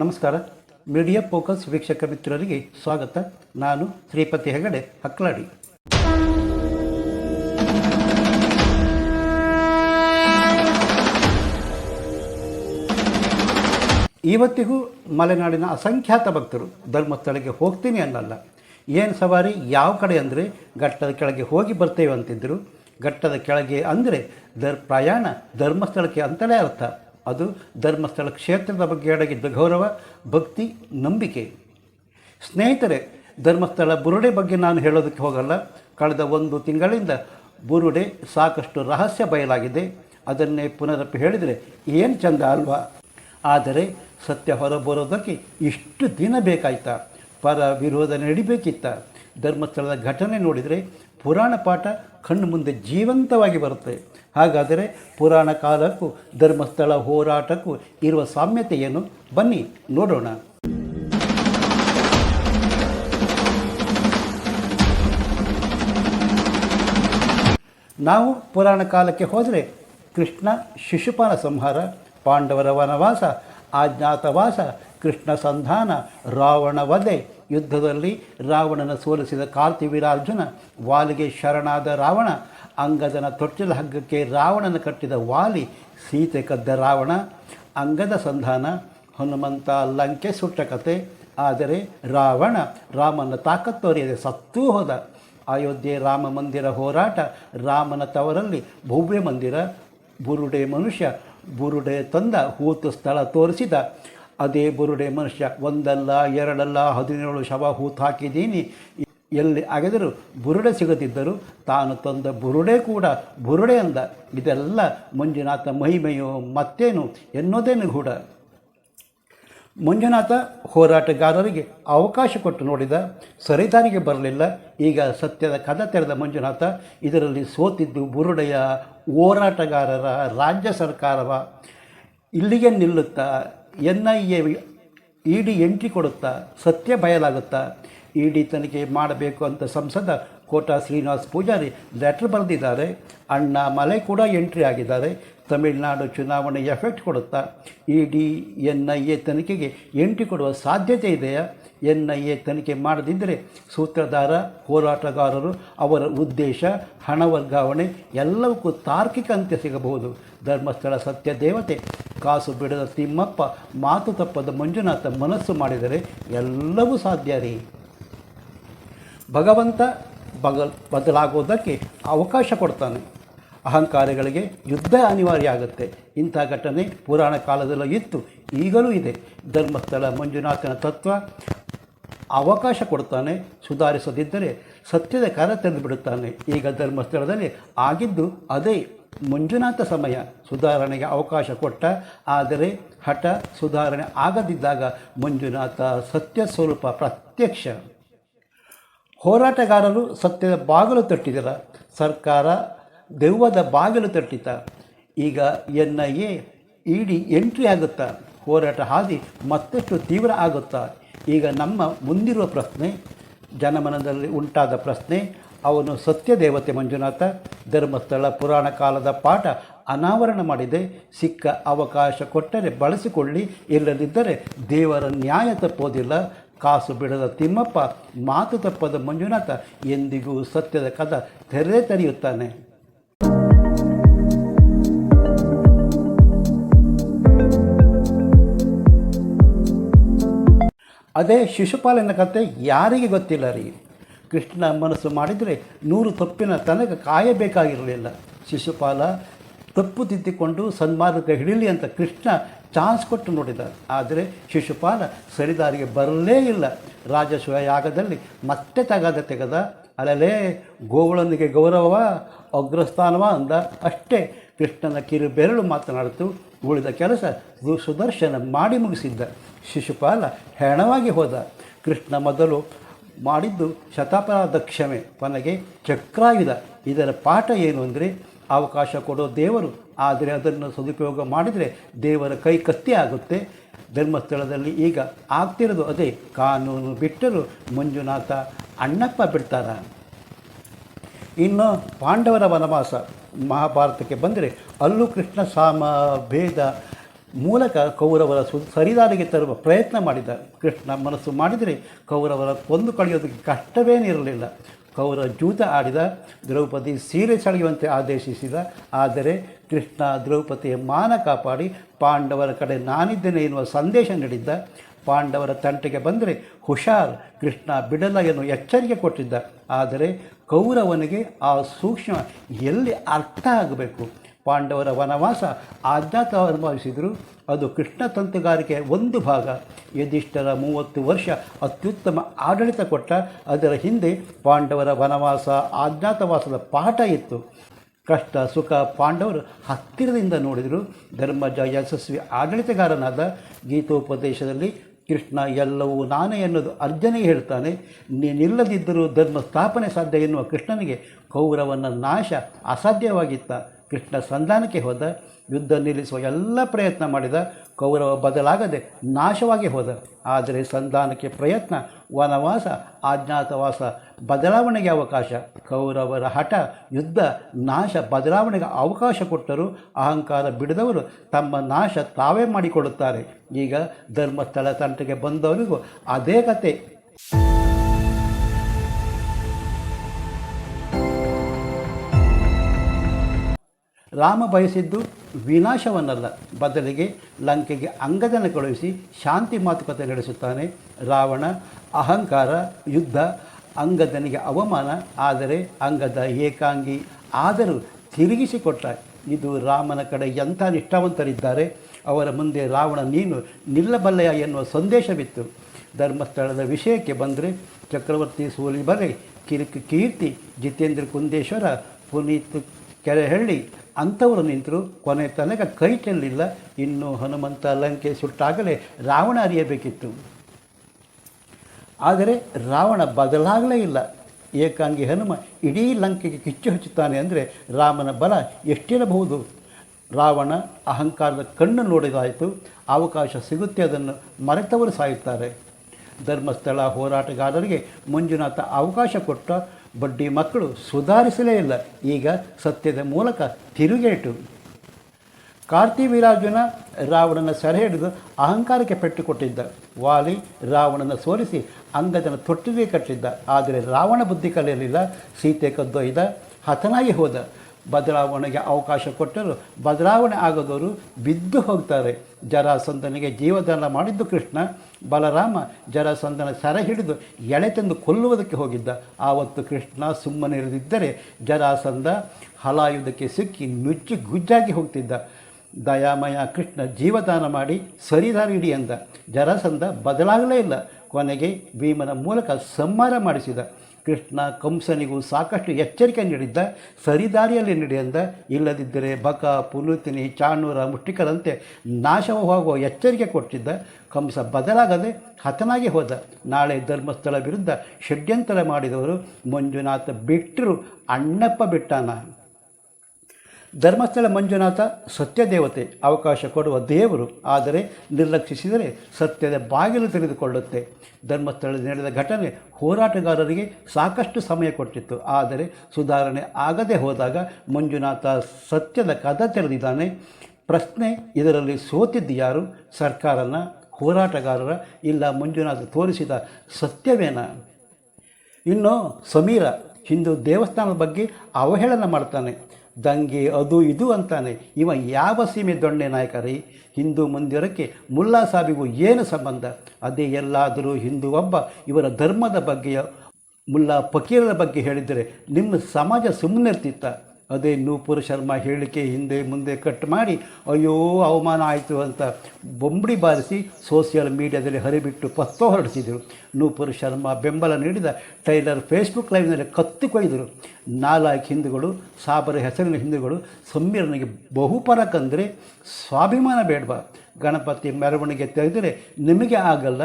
ನಮಸ್ಕಾರ. Media focus ವೀಕ್ಷಕ ಮಿತ್ರರಿಗೆ ಸ್ವಾಗತ. ನಾನು ಶ್ರೀಪತಿ ಹೆಗಡೆ, ಹಕ್ಲಾಡಿ. ಇವತ್ತಿಗೂ ಮಲೆನಾಡಿನ ಅಸಂಖ್ಯಾತ ಭಕ್ತರು ಧರ್ಮಸ್ಥಳಕ್ಕೆ ಹೋಗ್ತೀನಿ ಅನ್ನಲ್ಲ. ಏನು ಸವಾರಿ, ಯಾವ ಕಡೆ ಅಂದರೆ ಘಟ್ಟದ ಕೆಳಗೆ ಹೋಗಿ ಬರ್ತೇವೆ ಅಂತಿದ್ದರು ಘಟ್ಟದ ಕೆಳಗೆ ಅಂದರೆ ದರ್ ಪ್ರಯಾಣ ಧರ್ಮಸ್ಥಳಕ್ಕೆ ಅಂತಲೇ ಅರ್ಥ. ಅದು ಧರ್ಮಸ್ಥಳ ಕ್ಷೇತ್ರದ ಬಗ್ಗೆ ಅಡಗಿದ್ದ ಗೌರವ, ಭಕ್ತಿ, ನಂಬಿಕೆ. ಸ್ನೇಹಿತರೆ, ಧರ್ಮಸ್ಥಳ ಬುರುಡೆ ಬಗ್ಗೆ ನಾನು ಹೇಳೋದಕ್ಕೆ ಹೋಗಲ್ಲ. ಕಳೆದ ಒಂದು ತಿಂಗಳಿಂದ ಬುರುಡೆ ಸಾಕಷ್ಟು ರಹಸ್ಯ ಬಯಲಾಗಿದೆ. ಅದನ್ನೇ ಪುನರಪ್ಪಿ ಹೇಳಿದರೆ ಏನು ಚಂದ ಅಲ್ವಾ? ಆದರೆ ಸತ್ಯ ಹೊರಬರೋದಕ್ಕೆ ಇಷ್ಟು ದಿನ ಬೇಕಾಯ್ತಾ? ಪರ ವಿರೋಧ ನಡಿಬೇಕಿತ್ತ? ಧರ್ಮಸ್ಥಳದ ಘಟನೆ ನೋಡಿದರೆ ಪುರಾಣ ಪಾಠ ಕಣ್ಣು ಮುಂದೆ ಜೀವಂತವಾಗಿ ಬರುತ್ತೆ. ಹಾಗಾದರೆ ಪುರಾಣ ಕಾಲಕ್ಕೂ, ಧರ್ಮಸ್ಥಳ ಹೋರಾಟಕ್ಕೂ ಇರುವ ಸಾಮ್ಯತೆ ಏನು ಬನ್ನಿ ನೋಡೋಣ. ನಾವು ಪುರಾಣ ಕಾಲಕ್ಕೆ ಹೋದರೆ ಕೃಷ್ಣ ಶಿಶುಪಾಲ ಸಂಹಾರ, ಪಾಂಡವರ ವನವಾಸ, ಆಜ್ಞಾತವಾಸ, ಕೃಷ್ಣ ಸಂಧಾನ, ರಾವಣ ವಧೆ ಯುದ್ಧದಲ್ಲಿ ರಾವಣನ ಸೋಲಿಸಿದ ಕಾರ್ತಿವೀರಾರ್ಜುನ ವಾಲಿಗೆ ಶರಣಾದ ರಾವಣ, ಅಂಗದನ ತೊಟ್ಟಿಲ ಹಗ್ಗಕ್ಕೆ ರಾವಣನ ಕಟ್ಟಿದ ವಾಲಿ, ಸೀತೆ ಕದ್ದ ರಾವಣ, ಅಂಗದ ಸಂಧಾನ, ಹನುಮಂತ ಲಂಕೆ ಸುಟ್ಟ ಕತೆ. ಆದರೆ ರಾವಣ ರಾಮನ ತಾಕತ್ತೊರೆಯದೆ ಸತ್ತೂ ಹೋದ. ಅಯೋಧ್ಯೆ ರಾಮ ಮಂದಿರ ಹೋರಾಟ, ರಾಮನ ತವರಲ್ಲಿ ಭವ್ಯ ಮಂದಿರ, ಬುರುಡೆ ಮನುಷ್ಯ, ಬುರುಡೆ ತಂದ, ಹೂತು ಸ್ಥಳ ತೋರಿಸಿದ. ಅದೇ ಬುರುಡೆ ಮನುಷ್ಯ, ಒಂದಲ್ಲ, ಎರಡಲ್ಲ, ಹದಿನೇಳು ಶವ ಹೂತು ಹಾಕಿದ್ದೀನಿ. ಎಲ್ಲಿ ಆಗಿದರೂ ಬುರುಡೆ ಸಿಗದಿದ್ದರು ತಾನು ತಂದ ಬುರುಡೆ ಕೂಡ ಬುರುಡೆ ಅಂದ. ಇದೆಲ್ಲ ಮಂಜುನಾಥ ಮಹಿಮೆಯೋ ಮತ್ತೇನು ಎನ್ನೋದೇನು ಕೂಡ. ಮಂಜುನಾಥ ಹೋರಾಟಗಾರರಿಗೆ ಅವಕಾಶ ಕೊಟ್ಟು ನೋಡಿದ, ಸರಿದಾರಿಗೆ ಬರಲಿಲ್ಲ. ಈಗ ಸತ್ಯದ ಕದ ತೆರೆದ ಮಂಜುನಾಥ, ಇದರಲ್ಲಿ ಸೋತಿದ್ದು ಬುರುಡೆಯ ಹೋರಾಟಗಾರರ ರಾಜ್ಯ ಸರ್ಕಾರವ. ಇಲ್ಲಿಗೆ ನಿಲ್ಲುತ್ತಾ N I A E D entry ಕೊಡುತ್ತಾ, ಸತ್ಯ ಬಯಲಾಗುತ್ತಾ ಇ ಡಿ ತನಿಖೆ ಮಾಡಬೇಕು ಅಂತ ಸಂಸದ ಕೋಟಾ ಶ್ರೀನಿವಾಸ್ ಪೂಜಾರಿ ಲೆಟರ್ ಬರೆದಿದ್ದಾರೆ. ಅಣ್ಣಾ ಮಲೆ ಕೂಡ ಎಂಟ್ರಿ ಆಗಿದ್ದಾರೆ. ತಮಿಳುನಾಡು ಚುನಾವಣೆ ಎಫೆಕ್ಟ್ ಕೊಡುತ್ತಾ E D N I A ತನಿಖೆಗೆ ಎಂಟ್ರಿ ಕೊಡುವ ಸಾಧ್ಯತೆ ಇದೆಯಾ? ಎನ್ ಐ ಎ ತನಿಖೆ ಮಾಡದಿದ್ದರೆ ಸೂತ್ರಧಾರ, ಹೋರಾಟಗಾರರು, ಅವರ ಉದ್ದೇಶ, ಹಣ ವರ್ಗಾವಣೆ ಎಲ್ಲವಕ್ಕೂ ತಾರ್ಕಿಕ ಅಂತ್ಯ ಸಿಗಬಹುದು. ಧರ್ಮಸ್ಥಳ ಸತ್ಯ ದೇವತೆ ಕಾಸು ಬಿಡದ ತಿಮ್ಮಪ್ಪ, ಮಾತು ತಪ್ಪದ ಮಂಜುನಾಥ ಮನಸ್ಸು ಮಾಡಿದರೆ ಎಲ್ಲವೂ ಸಾಧ್ಯ ರೀ. ಭಗವಂತ ಬಗ, ಬದಲಾಗೋದಕ್ಕೆ ಅವಕಾಶ ಕೊಡ್ತಾನೆ. ಅಹಂಕಾರಗಳಿಗೆ ಯುದ್ಧ ಅನಿವಾರ್ಯ ಆಗುತ್ತೆ. ಇಂಥ ಘಟನೆ ಪುರಾಣ ಕಾಲದಲ್ಲೂ ಇತ್ತು, ಈಗಲೂ ಇದೆ. ಧರ್ಮಸ್ಥಳ ಮಂಜುನಾಥನ ತತ್ವ ಅವಕಾಶ ಕೊಡ್ತಾನೆ. ಸುಧಾರಿಸದಿದ್ದರೆ ಸತ್ಯದ ಕರ ತೆರೆದು ಬಿಡುತ್ತಾನೆ ಈಗ ಧರ್ಮಸ್ಥಳದಲ್ಲಿ ಆಗಿದ್ದು ಅದೇ ಮಂಜುನಾಥ ಸಮಯ ಸುಧಾರಣೆಗೆ ಅವಕಾಶ ಕೊಟ್ಟ, ಆದರೆ ಹಠ ಸುಧಾರಣೆ ಆಗದಿದ್ದಾಗ ಮಂಜುನಾಥ ಸತ್ಯ ಸ್ವರೂಪ ಪ್ರತ್ಯಕ್ಷ. ಹೋರಾಟಗಾರರು ಸತ್ಯದ ಬಾಗಿಲು ತಟ್ಟಿದರ, ಸರ್ಕಾರ ದೆವ್ವದ ಬಾಗಿಲು ತಟ್ಟಿತ. ಈಗ N I A ED entry ಆಗುತ್ತಾ? ಹೋರಾಟ ಹಾದಿ ಮತ್ತಷ್ಟು ತೀವ್ರ ಆಗುತ್ತಾ? ಈಗ ನಮ್ಮ ಮುಂದಿರುವ ಪ್ರಶ್ನೆ, ಜನಮನದಲ್ಲಿ ಉಂಟಾದ ಪ್ರಶ್ನೆ ಅವನು ಸತ್ಯ ದೇವತೆ ಮಂಜುನಾಥ, ಧರ್ಮಸ್ಥಳ ಪುರಾಣ ಕಾಲದ ಪಾಠ ಅನಾವರಣ ಮಾಡಿದೆ. ಸಿಕ್ಕ ಅವಕಾಶ ಕೊಟ್ಟರೆ ಬಳಸಿಕೊಳ್ಳಿ. ಇಲ್ಲದಿದ್ದರೆ ದೇವರ ನ್ಯಾಯ ತಪ್ಪೋದಿಲ್ಲ. ಕಾಸು ಬಿಡದ ತಿಮ್ಮಪ್ಪ, ಮಾತು ತಪ್ಪದ ಮಂಜುನಾಥ ಎಂದಿಗೂ ಸತ್ಯದ ಕದ ತೆರೆ ತೆರೆಯುತ್ತಾನೆ. ಅದೇ ಶಿಶುಪಾಲನ ಕತೆ ಯಾರಿಗೆ ಗೊತ್ತಿಲ್ಲ ರೀ? ಕೃಷ್ಣ ಮನಸ್ಸು ಮಾಡಿದರೆ ನೂರು ತಪ್ಪಿನ ತನಕ ಕಾಯಬೇಕಾಗಿರಲಿಲ್ಲ. ಶಿಶುಪಾಲ, ತಪ್ಪು ತಿದ್ದಿಕೊಂಡು ಸನ್ಮಾರ್ಗ ಹಿಡಿಲಿ ಅಂತ ಕೃಷ್ಣ ಚಾನ್ಸ್ ಕೊಟ್ಟು ನೋಡಿದ ಆದರೆ ಶಿಶುಪಾಲ ಸರಿದಾರಿಗೆ ಬರಲೇ ಇಲ್ಲ. ರಾಜಸ್ವ ಯಾಗದಲ್ಲಿ ಮತ್ತೆ ತಗದ ತೆಗೆದ. ಅಲ್ಲಲೇ ಗೋವುಳನಿಗೆ ಗೌರವ, ಅಗ್ರಸ್ಥಾನವ ಅಂದ. ಅಷ್ಟೇ ಕೃಷ್ಣನ ಕಿರು ಬೆರಳು ಮಾತನಾಡಿತು. ಉಳಿದ ಕೆಲಸ ಸುದರ್ಶನ ಮಾಡಿ ಮುಗಿಸಿದ್ದ. ಶಿಶುಪಾಲ ಹೆಣವಾಗಿ ಹೋದ. ಕೃಷ್ಣ ಮೊದಲು ಮಾಡಿದ್ದು ಶತಾಪರಾಧ ಕ್ಷಮೆ ಕೊನೆಗೆ ಚಕ್ರಾಯುಧ. ಇದರ ಪಾಠ ಏನು ಅಂದರೆ, ಅವಕಾಶ ಕೊಡೋ ದೇವರು, ಆದರೆ ಅದನ್ನು ಸದುಪಯೋಗ ಮಾಡಿದರೆ ದೇವರ ಕೈ ಕತ್ತಿ ಆಗುತ್ತೆ. ಧರ್ಮಸ್ಥಳದಲ್ಲಿ ಈಗ ಆಗ್ತಿರೋದು ಅದೇ, ಕಾನೂನು ಬಿಟ್ಟರು ಮಂಜುನಾಥ ಅಣ್ಣಪ್ಪ ಬಿಡ್ತಾರ. ಇನ್ನು ಪಾಂಡವರ ವನವಾಸ ಮಹಾಭಾರತಕ್ಕೆ ಬಂದರೆ ಅಲ್ಲೂ ಕೃಷ್ಣ ಸಾಮ ಭೇದ ಮೂಲಕ ಕೌರವರ ಸು ಸರಿದಾರಿಗೆ ತರುವ ಪ್ರಯತ್ನ ಮಾಡಿದ ಕೃಷ್ಣ ಮನಸ್ಸು ಮಾಡಿದರೆ ಕೌರವರ ಕೊಂದು ಕಳೆಯೋದಕ್ಕೆ ಕಷ್ಟವೇನಿರಲಿಲ್ಲ ಕೌರ ಜೂತ ಆಡಿದ, ದ್ರೌಪದಿ ಸೀರೆ ಸೆಳೆಯುವಂತೆ ಆದೇಶಿಸಿದ, ಆದರೆ ಕೃಷ್ಣ ದ್ರೌಪದಿಯ ಮಾನ ಕಾಪಾಡಿ ಪಾಂಡವರ ಕಡೆ ನಾನಿದ್ದೇನೆ ಎನ್ನುವ ಸಂದೇಶ ನೀಡಿದ್ದ. ಪಾಂಡವರ ತಂಟೆಗೆ ಬಂದರೆ ಹುಷಾರ್ ಕೃಷ್ಣ ಬಿಡಲ್ಲ ಎನ್ನುವ ಎಚ್ಚರಿಕೆ ಕೊಟ್ಟಿದ್ದ. ಆದರೆ ಕೌರವನಿಗೆ ಆ ಸೂಕ್ಷ್ಮ ಎಲ್ಲಿ ಅರ್ಥ ಆಗಬೇಕು? ಪಾಂಡವರ ವನವಾಸ ಆಜ್ಞಾತ ಅನುಭವಿಸಿದರು ಅದು ಕೃಷ್ಣ ತಂತುಗಾರಿಕೆಯ ಒಂದು ಭಾಗ. ಯಧಿಷ್ಠರ ಮೂವತ್ತು ವರ್ಷ ಅತ್ಯುತ್ತಮ ಆಡಳಿತ ಕೊಟ್ಟ. ಅದರ ಹಿಂದೆ ಪಾಂಡವರ ವನವಾಸ ಆಜ್ಞಾತವಾಸದ ಪಾಠ ಇತ್ತು. ಕಷ್ಟ ಸುಖ ಪಾಂಡವರು ಹತ್ತಿರದಿಂದ ನೋಡಿದರು. ಧರ್ಮಜ ಯಶಸ್ವಿ ಆಡಳಿತಗಾರನಾದ ಗೀತೋಪದೇಶದಲ್ಲಿ ಕೃಷ್ಣ ಎಲ್ಲವೂ ನಾನೇ ಎನ್ನುವುದು ಅರ್ಜನೆಗೆ ಹೇಳ್ತಾನೆ. ನೀನಿಲ್ಲದಿದ್ದರೂ ಧರ್ಮ ಸ್ಥಾಪನೆ ಸಾಧ್ಯ ಎನ್ನುವ ಕೃಷ್ಣನಿಗೆ ಕೌರವನ ನಾಶ ಅಸಾಧ್ಯವಾಗಿತ್ತ. ಕೃಷ್ಣ ಸಂಧಾನಕ್ಕೆ ಹೋದ, ಯುದ್ಧ ನಿಲ್ಲಿಸುವ ಎಲ್ಲ ಪ್ರಯತ್ನ ಮಾಡಿದ, ಕೌರವ ಬದಲಾಗದೆ ನಾಶವಾಗಿ ಹೋದ. ಆದರೆ ಸಂಧಾನಕ್ಕೆ ಪ್ರಯತ್ನ, ವನವಾಸ, ಆಜ್ಞಾತವಾಸ, ಬದಲಾವಣೆಗೆ ಅವಕಾಶ, ಕೌರವರ ಹಠ, ಯುದ್ಧ, ನಾಶ, ಬದಲಾವಣೆಗೆ ಅವಕಾಶ ಕೊಟ್ಟರು, ಅಹಂಕಾರ ಬಿಡದವರು ತಮ್ಮ ನಾಶ ತಾವೇ ಮಾಡಿಕೊಳ್ಳುತ್ತಾರೆ ಈಗ ಧರ್ಮಸ್ಥಳ ತಂಟೆಗೆ ಬಂದವರಿಗೂ ಅದೇ ಕತೆ. ರಾಮ ಬಯಸಿದ್ದು ವಿನಾಶವನ್ನಲ್ಲ. ಬದಲಿಗೆ ಲಂಕೆಗೆ ಅಂಗದನ ಕಳುಹಿಸಿ ಶಾಂತಿ ಮಾತುಕತೆ ನಡೆಸುತ್ತಾನೆ ರಾವಣ. ಅಹಂಕಾರ, ಯುದ್ಧ ಅಂಗದನಿಗೆ ಅವಮಾನ, ಆದರೆ ಅಂಗದ ಏಕಾಂಗಿ ಆದರೂ ತಿರುಗಿಸಿಕೊಟ್ಟ. ಇದು ರಾಮನ ಕಡೆ ಎಂಥ ನಿಷ್ಠಾವಂತರಿದ್ದಾರೆ? ಅವರ ಮುಂದೆ ರಾವಣ, ನೀನು ನಿಲ್ಲಬಲ್ಲೆಯ ಎನ್ನುವ ಸಂದೇಶವಿತ್ತು. ಧರ್ಮಸ್ಥಳದ ವಿಷಯಕ್ಕೆ ಬಂದರೆ ಚಕ್ರವರ್ತಿ ಸೂಲಿಬಲೆ ಕಿರಿಕ್ ಕೀರ್ತಿ, ಜಿತೇಂದ್ರ ಕುಂದೇಶ್ವರ, ಪುನೀತ್ ಕೆರೆಹಳ್ಳಿ ಅಂಥವರು ನಿಂತರು, ಕೊನೆ ತನಕ ಕೈ ಚೆಲ್ಲಿಲ್ಲ ಇನ್ನು ಹನುಮಂತ ಲಂಕೆ ಸುಟ್ಟಾಗಲೇ ರಾವಣ ಅರಿಯಬೇಕಿತ್ತು. ಆದರೆ ರಾವಣ ಬದಲಾಗಲೇ ಇಲ್ಲ. ಏಕಾಂಗಿ ಹನುಮ ಇಡೀ ಲಂಕೆಗೆ ಕಿಚ್ಚು ಹಚ್ಚುತ್ತಾನೆ ಅಂದರೆ ರಾಮನ ಬಲ ಎಷ್ಟಿರಬಹುದು? ರಾವಣ ಅಹಂಕಾರದ ಕಣ್ಣು ನೋಡಿದಾಯಿತು. ಅವಕಾಶ ಸಿಗುತ್ತೆ, ಅದನ್ನು ಮರೆತವರು ಸಾಯುತ್ತಾರೆ. ಧರ್ಮಸ್ಥಳ ಹೋರಾಟಗಾರರಿಗೆ ಮಂಜುನಾಥ ಅವಕಾಶ ಕೊಟ್ಟ. ಬಡ್ಡಿ ಮಕ್ಕಳು ಸುಧಾರಿಸಲೇ ಇಲ್ಲ. ಈಗ ಸತ್ಯದ ಮೂಲಕ ತಿರುಗೇಟು. ಕಾರ್ತಿ ವೀರಾರ್ಜುನ ರಾವಣನ ಸೆರೆ ಹಿಡಿದು ಅಹಂಕಾರಕ್ಕೆ ಪೆಟ್ಟು ಕೊಟ್ಟಿದ್ದ ವಾಲಿ ರಾವಣನ ಸೋಲಿಸಿ ಅಂಗದನ ತೊಟ್ಟಿಗೆ ಕಟ್ಟಿದ್ದ. ಆದರೆ ರಾವಣ ಬುದ್ಧಿ ಕಲಿಯಲಿಲ್ಲ. ಸೀತೆ ಕದ್ದೊಯ್ದ, ಹತನಾಗಿ ಹೋದ. ಬದಲಾವಣೆಗೆ ಅವಕಾಶ ಕೊಟ್ಟರು. ಬದಲಾವಣೆ ಆಗದವರು ಬಿದ್ದು ಹೋಗ್ತಾರೆ. ಜರಾಸಂದನಿಗೆ ಜೀವದಾನ ಮಾಡಿದ್ದು ಕೃಷ್ಣ. ಬಲರಾಮ ಜರಾಸಂದನ ಸೆರೆ ಹಿಡಿದು ಎಳೆ ತಂದು ಕೊಲ್ಲುವುದಕ್ಕೆ ಹೋಗಿದ್ದ. ಆವತ್ತು ಕೃಷ್ಣ ಸುಮ್ಮನೆ ಇರದಿದ್ದರೆ ಜರಾಸಂದ ಹಲಾಯುದಕ್ಕೆ ಸಿಕ್ಕಿ ನುಚ್ಚಿ ಗುಜ್ಜಾಗಿ ಹೋಗ್ತಿದ್ದ. ದಯಾಮಯ ಕೃಷ್ಣ ಜೀವದಾನ ಮಾಡಿ ಸರಿದಾರಿ ಹಿಡಿ ಅಂದ. ಜರಾಸಂಧ ಬದಲಾಗಲೇ ಇಲ್ಲ. ಕೊನೆಗೆ ಭೀಮನ ಮೂಲಕ ಸಂಹಾರ ಮಾಡಿಸಿದ. ಕೃಷ್ಣ ಕಂಸನಿಗೂ ಸಾಕಷ್ಟು ಎಚ್ಚರಿಕೆ ನೀಡಿದ್ದ, ಸರಿದಾರಿಯಲ್ಲಿ ನಡೆಯಂದ, ಇಲ್ಲದಿದ್ದರೆ ಬಕ ಪುನೂತಿನಿ ಚಾಣೂರ, ಮುಷ್ಟಿಕರಂತೆ ನಾಶವಾಗುವ ಎಚ್ಚರಿಕೆ ಕೊಟ್ಟಿದ್ದ ಕಂಸ ಬದಲಾಗದೆ ಹತನಾಗಿ ಹೋದ. ನಾಳೆ ಧರ್ಮಸ್ಥಳ ವಿರುದ್ಧ ಷಡ್ಯಂತರ ಮಾಡಿದವರು ಮಂಜುನಾಥ ಬಿಟ್ಟರು ಅಣ್ಣಪ್ಪ ಬಿಟ್ಟಾನ ಧರ್ಮಸ್ಥಳ ಮಂಜುನಾಥ ಸತ್ಯದೇವತೆ ಅವಕಾಶ ಕೊಡುವ ದೇವರು, ಆದರೆ ನಿರ್ಲಕ್ಷಿಸಿದರೆ ಸತ್ಯದ ಬಾಗಿಲು ತೆಗೆದುಕೊಳ್ಳುತ್ತೆ ಧರ್ಮಸ್ಥಳದಲ್ಲಿ ನಡೆದ ಘಟನೆ ಹೋರಾಟಗಾರರಿಗೆ ಸಾಕಷ್ಟು ಸಮಯ ಕೊಟ್ಟಿತ್ತು. ಆದರೆ ಸುಧಾರಣೆ ಆಗದೆ ಹೋದಾಗ ಮಂಜುನಾಥ ಸತ್ಯದ ಕದ ತೆರೆದಿದ್ದಾನೆ. ಪ್ರಶ್ನೆ, ಇದರಲ್ಲಿ ಸೋತಿದ್ದು ಯಾರು? ಸರ್ಕಾರನ ಹೋರಾಟಗಾರರ ಇಲ್ಲ ಮಂಜುನಾಥ ತೋರಿಸಿದ ಸತ್ಯವೇನ? ಇನ್ನು ಸಮೀರ ಹಿಂದೂ ದೇವಸ್ಥಾನದ ಬಗ್ಗೆ ಅವಹೇಳನ ಮಾಡ್ತಾನೆ. ದಂಗೆ ಅದು ಇದು ಅಂತಾನೆ. ಇವ ಯಾವ ಸೀಮೆ ದೊಣ್ಣೆ ನಾಯಕರೇ? ಹಿಂದೂ ಮಂದಿರಕ್ಕೆ ಮುಲ್ಲಾ ಸಾಬಿಗೂ ಏನು ಸಂಬಂಧ? ಅದೇ ಎಲ್ಲಾದರೂ ಹಿಂದೂ ಒಬ್ಬ ಇವರ ಧರ್ಮದ ಬಗ್ಗೆಯ ಮುಲ್ಲಾ ಫಕೀರರ ಬಗ್ಗೆ ಹೇಳಿದರೆ ನಿಮ್ಮ ಸಮಾಜ ಸುಮ್ಮನೆ ಇರ್ತಿತ್ತ ಅದೇ ನೂಪುರ ಶರ್ಮಾ ಹೇಳಿಕೆ ಹಿಂದೆ ಮುಂದೆ ಕಟ್ ಮಾಡಿ, ಅಯ್ಯೋ ಅವಮಾನ ಆಯಿತು ಅಂತ ಬೊಂಬಡಿ ಬಾರಿಸಿ ಸೋಷಿಯಲ್ ಮೀಡಿಯಾದಲ್ಲಿ ಹರಿಬಿಟ್ಟು ಪತ್ತೋ ಹೊರಡಿಸಿದರು. ನೂಪುರ ಶರ್ಮಾ ಬೆಂಬಲ ನೀಡಿದ ಟೈಲರ್ ಫೇಸ್ಬುಕ್ ಲೈವ್ನಲ್ಲಿ ಕತ್ತು ಕೊಯ್ದರು. ನಾಲ್ಕು ಹಿಂದೂಗಳು, ಸಾಬರ ಹೆಸರಿನ ಹಿಂದೂಗಳು ಬಹುಪರ ಕಂದರೆ ಸ್ವಾಭಿಮಾನ ಬೇಡವಾ. ಗಣಪತಿ ಮೆರವಣಿಗೆ ತೆಗೆದರೆ ನಿಮಗೆ ಆಗಲ್ಲ,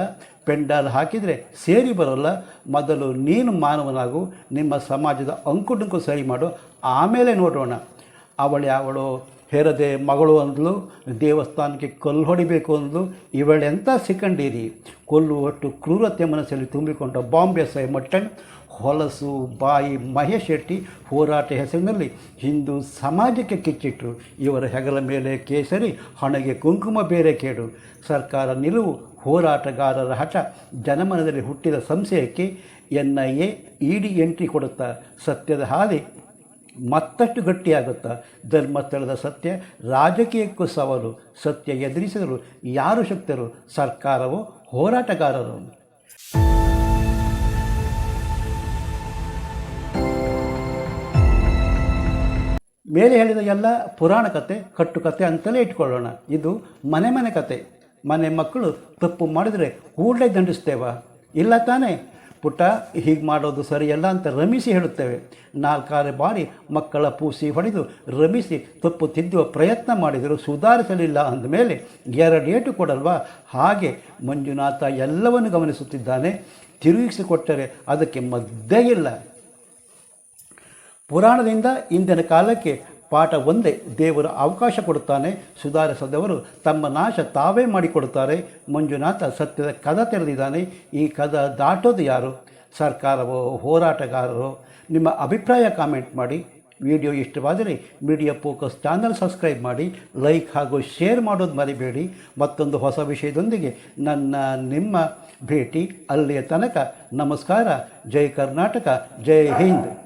ಪೆಂಡಾಲ್ ಹಾಕಿದರೆ ಸೇರಿ ಬರಲ್ಲ. ಮೊದಲು ನೀನು ಮಾನವನಾಗು, ನಿಮ್ಮ ಸಮಾಜದ ಅಂಕುಡುಂಕು ಸರಿ ಮಾಡು. ಆಮೇಲೆ ನೋಡೋಣ. ಅವಳು ಅವಳು ಹೇರದೆ ಮಗಳು ಅಂದಳು ದೇವಸ್ಥಾನಕ್ಕೆ ಕಲ್ಲು ಹೊಡಿಬೇಕು ಅಂದಳು ಇವಳೆಂಥ ಕೊಲ್ಲು ಕೊಲ್ಲುವಷ್ಟು ಕ್ರೂರತೆ ಮನಸ್ಸಲ್ಲಿ ತುಂಬಿಕೊಂಡ ಬಾಂಬೆ ಸೈ ಮಟ್ಟನ್ ಹೊಲಸು ಬಾಯಿ ಮಹೇಶ್ ಶೆಟ್ಟಿ ಹೋರಾಟ ಹೆಸರಿನಲ್ಲಿ ಹಿಂದೂ ಸಮಾಜಕ್ಕೆ ಕಿಚ್ಚಿಟ್ಟರು ಇವರ ಹೆಗಲ ಮೇಲೆ ಕೇಸರಿ, ಹಣೆಗೆ ಕುಂಕುಮ ಬೇರೆ ಕೇಡು. ಸರ್ಕಾರ ನಿಲುವು, ಹೋರಾಟಗಾರರ ಹಠ, ಜನಮನದಲ್ಲಿ ಹುಟ್ಟಿದ ಸಂಶಯಕ್ಕೆ N I A E D entry ಕೊಡುತ್ತಾ ಸತ್ಯದ ಹಾದಿ ಮತ್ತಷ್ಟು ಗಟ್ಟಿಯಾಗುತ್ತಾ? ಧರ್ಮಸ್ಥಳದ ಸತ್ಯ, ರಾಜಕೀಯಕ್ಕೂ ಸವಾಲು. ಸತ್ಯ ಎದುರಿಸಿದರು ಯಾರು ಶಕ್ತರು? ಸರ್ಕಾರವೋ? ಹೋರಾಟಗಾರರು? ಮೇಲೆ ಹೇಳಿದ ಎಲ್ಲ ಪುರಾಣ ಕತೆ ಕಟ್ಟುಕತೆ ಅಂತಲೇ ಇಟ್ಕೊಳ್ಳೋಣ. ಇದು ಮನೆ ಮನೆ ಕತೆ. ಮನೆ ಮಕ್ಕಳು ತಪ್ಪು ಮಾಡಿದರೆ ಕೂಡಲೇ ದಂಡಿಸ್ತೇವಾ? ಇಲ್ಲ ತಾನೇ? ಪುಟ್ಟ, ಹೀಗೆ ಮಾಡೋದು ಸರಿಯಲ್ಲ ಅಂತ ರಮಿಸಿ ಹೇಳುತ್ತೇವೆ. ನಾಲ್ಕಾರು ಬಾರಿ ಮಕ್ಕಳ ಪೂಸಿ ಹೊಡೆದು ರಮಿಸಿ ತಪ್ಪು ತಿದ್ದುವ ಪ್ರಯತ್ನ ಮಾಡಿದರೂ ಸುಧಾರಿಸಲಿಲ್ಲ ಅಂದಮೇಲೆ ಎರಡು ಏಟು ಕೊಡಲ್ವಾ? ಹಾಗೆ ಮಂಜುನಾಥ ಎಲ್ಲವನ್ನು ಗಮನಿಸುತ್ತಿದ್ದಾನೆ. ತಿರುಗಿಸಿಕೊಟ್ಟರೆ ಅದಕ್ಕೆ ಮದ್ದೇ ಇಲ್ಲ. ಪುರಾಣದಿಂದ ಇಂದಿನ ಕಾಲಕ್ಕೆ ಪಾಠ ಒಂದೇ ದೇವರು ಅವಕಾಶ ಕೊಡುತ್ತಾನೆ, ಸುಧಾರಿಸದವರು ತಮ್ಮ ನಾಶ ತಾವೇ ಮಾಡಿಕೊಡುತ್ತಾರೆ. ಮಂಜುನಾಥ ಸತ್ಯದ ಕದ ತೆರೆದಿದ್ದಾನೆ, ಈ ಕದ ದಾಟೋದು ಯಾರು? ಸರ್ಕಾರವೋ, ಹೋರಾಟಗಾರರೋ? ನಿಮ್ಮ ಅಭಿಪ್ರಾಯ ಕಾಮೆಂಟ್ ಮಾಡಿ. ವಿಡಿಯೋ ಇಷ್ಟವಾದರೆ ಮೀಡಿಯಾ ಫೋಕಸ್ ಚಾನಲ್ ಸಬ್ಸ್ಕ್ರೈಬ್ ಮಾಡಿ, ಲೈಕ್ ಹಾಗೂ ಶೇರ್ ಮಾಡೋದು ಮರಿಬೇಡಿ. ಮತ್ತೊಂದು ಹೊಸ ವಿಷಯದೊಂದಿಗೆ ನನ್ನ ನಿಮ್ಮ ಭೇಟಿ ಅಲ್ಲಿಯ ತನಕ. ನಮಸ್ಕಾರ, ಜೈ ಕರ್ನಾಟಕ, ಜೈ ಹಿಂದ್.